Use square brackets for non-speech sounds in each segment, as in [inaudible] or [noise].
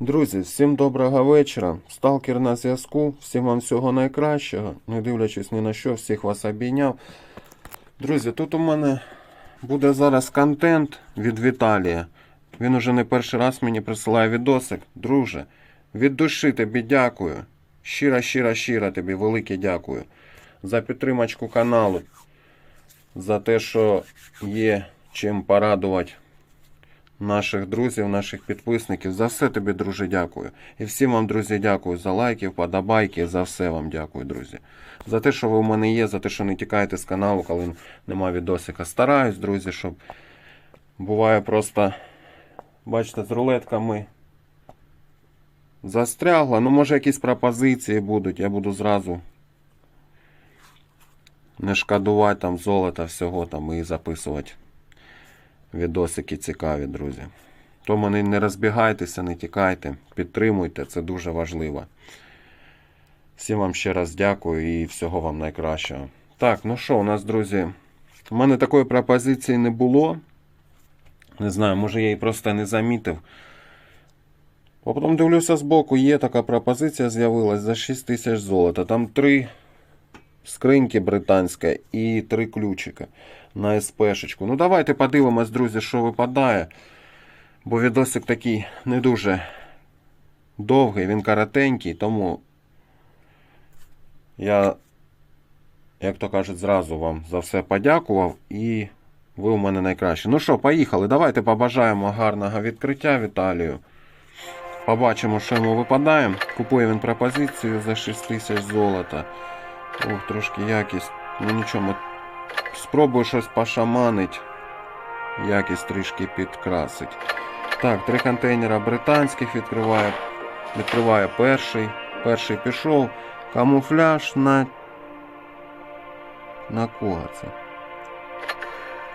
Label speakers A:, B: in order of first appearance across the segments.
A: Друзі, всім доброго вечора. Сталкер на зв'язку. Всім вам всього найкращого. Не дивлячись ні на що, всіх вас обійняв. Друзі, тут у мене буде зараз контент від Віталія. Він уже не перший раз мені присилає відосик. Друже, від душі тобі дякую. Щиро, щиро, щиро тобі велике дякую. За підтримочку каналу. За те, що є чим порадувати наших друзів, наших підписників. За все тобі, друже, дякую. І всім вам, друзі, дякую за лайки, вподобайки, за все вам дякую, друзі. За те, що ви у мене є, за те, що не тікаєте з каналу, коли нема відосика. Стараюсь, друзі, щоб буває просто, бачите, з рулетками застрягла. Ну, може, якісь пропозиції будуть, я буду зразу не шкодувати там золота всього там і записувати відосики цікаві, друзі. Тому не, розбігайтеся, не тікайте, підтримуйте, це дуже важливо. Всім вам ще раз дякую і всього вам найкращого. Так, ну що, у нас, друзі, у мене такої пропозиції не було. Не знаю, може я її просто не замітив. А потім дивлюся збоку, є така пропозиція з'явилась за 6 тисяч золота. Там три скриньки британська і три ключика на СПшечку. Ну давайте подивимось, друзі, що випадає. Бо відосик такий не дуже довгий, він коротенький, тому я, як то кажуть, зразу вам за все подякував і ви у мене найкращі. Ну що, поїхали. Давайте побажаємо гарного відкриття Віталію. Побачимо, що йому випадає. Купує він пропозицію за 6 тисяч золота. Ох, трошки якість. Ну нічого, спробую щось пошаманить. Якість трішки підкрасить. Так, три контейнера британських відкриває. Відкриває перший. Перший пішов. Камуфляж на. На кого це?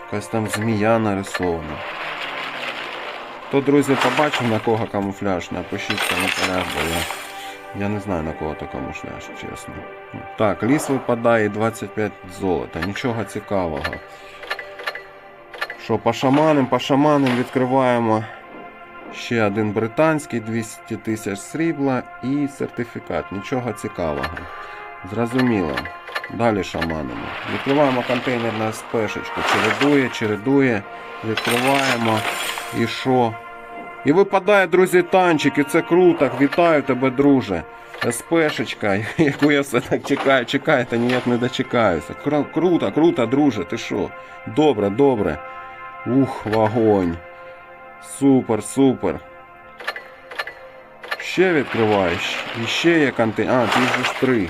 A: Якась там змія нарисована. То, друзі, побачив на кого камуфляж, напишіть в коментарях, бо я. Я не знаю на кого то камуфляж, чесно. Так, ліс випадає 25 золота. Нічого цікавого. Що, пошаманим, пошаманим відкриваємо ще один британський 200 тисяч срібла і сертифікат. Нічого цікавого. Зрозуміло. Далі шаманимо. Відкриваємо контейнер на спешечку. Чередує, чередує. Відкриваємо. І що? І випадає, друзі, танчик, і це круто. Вітаю тебе, друже. СПшечка, [laughs] яку я все так чекаю, чекаю, та ніяк не дочекаюся. Кру- Круто, круто, друже, ти що? Добре, добре. Ух, вогонь. Супер, супер. Ще відкриваєш. І ще є контейнер. А, тут ж три.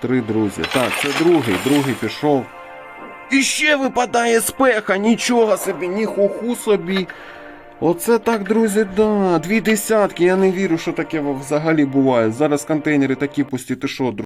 A: Три, друзі. Так, це другий, другий пішов. І ще випадає спеха, нічого собі, ні хуху собі. Оце так, друзі, да. Дві десятки. Я не вірю, що таке взагалі буває. Зараз контейнери такі пусті, ти що, друзі?